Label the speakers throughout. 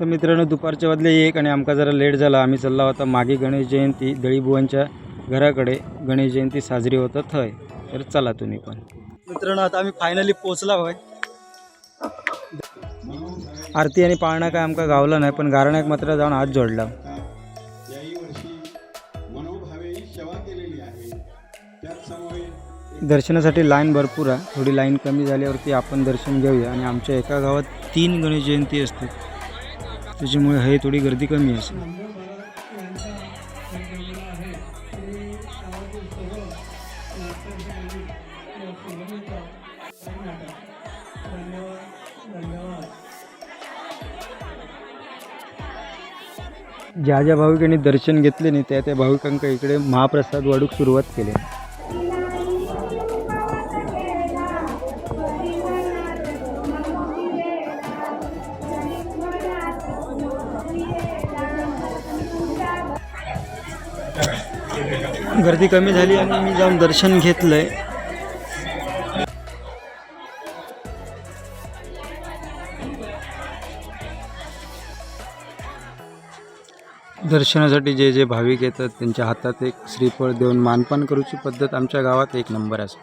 Speaker 1: तर मित्रांनो दुपारचे वाजले एक आणि आमका जरा लेट झाला. आम्ही चालला होता मागे गणेश जयंती दळीबुवांच्या घराकडे. गणेश जयंती साजरी होतं थंय. तर चला तुम्ही पण. मित्रांनो आता आम्ही फायनली पोचला होय. आरती आणि पाळणा काय आमका गावला नाही पण गारण्याक मात्र जाऊन हात जोडला. दर्शनासाठी लाईन भरपूर आहे. थोडी लाईन कमी झाल्यावरती आपण दर्शन घेऊया. आणि आमच्या एका गावात तीन गणेश जयंती असते. त्याच्यामुळे हे थोडी गर्दी कमी असेल ज्या ज्या भाविकांनी दर्शन घेतले नाही त्या त्या भाविकांका इकडे महाप्रसाद वाढूक सुरुवात केली गर्दी कमी झाली आणि मी जाऊन दर्शन घेतलंय. दर्शनासाठी जे जे भाविक येतात त्यांच्या हातात एक श्रीफळ देऊन मानपान करूची पद्धत आमच्या गावात एक नंबर आहे.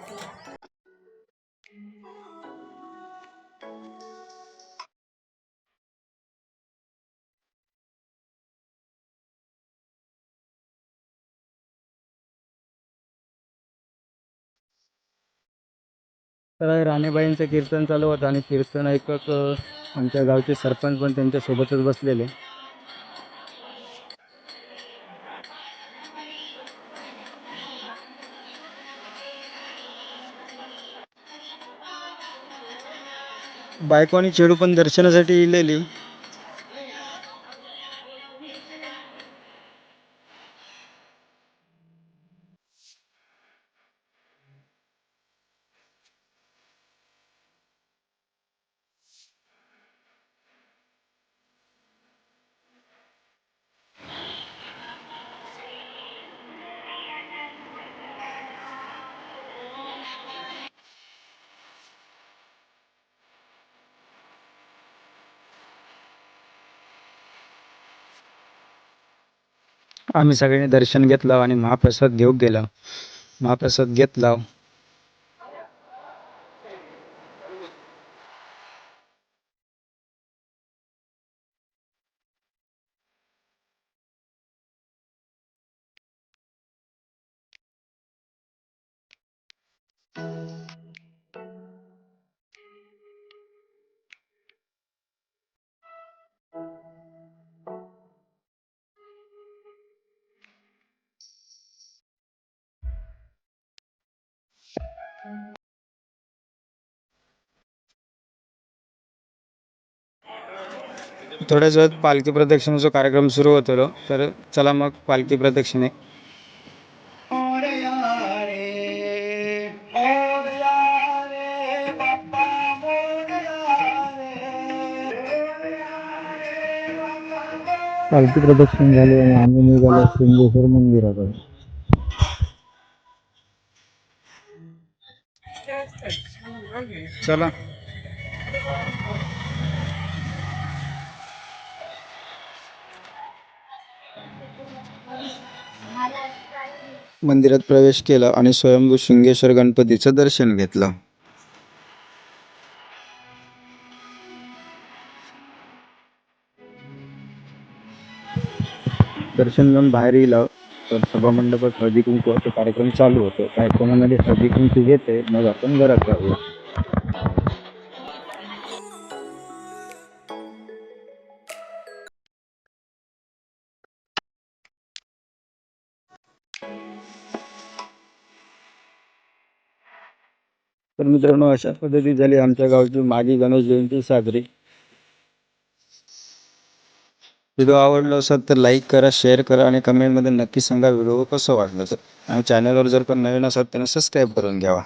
Speaker 1: तर राणेबाईंचं कीर्तन चालू होतं आणि कीर्तन ऐकत आमच्या गावचे सरपंच पण त्यांच्यासोबतच बसलेले. बायको आणि चेडू पण दर्शनासाठी इलेली. आम्ही सगळ्यांनी दर्शन घेतलं आणि महाप्रसाद घेऊन गेला. महाप्रसाद घेतला. थोड्याच वेळात पालखी प्रदक्षिणेचा कार्यक्रम सुरू होतो तर चला मग पालखी प्रदक्षिणे. पालखी प्रदक्षिण झाले आणि आम्ही निघालो शृंगेश्वर मंदिराकडे. चला. मंदिरात प्रवेश केला आणि स्वयंभू शृंगेश्वर गणपतीचं दर्शन घेतलं. दर्शन घेऊन बाहेर येलं तर सभामंडपात हळदी कुंकवाचा कार्यक्रम चालू होतो. कार्यक्रमामध्ये हळदी कुंकू घेते मग आपण घरात जाऊया. तर मित्रांनो अशा पद्धती झाली आमच्या गावची मागी गणेश जयंती साजरी. व्हिडिओ आवडला असेल तर लाईक करा शेअर करा आणि कमेंटमध्ये नक्की सांगा व्हिडिओ कसं वाटलं तर. आणि चॅनलवर जर पण नवीन असाल तर सबस्क्राईब करून घ्यावा.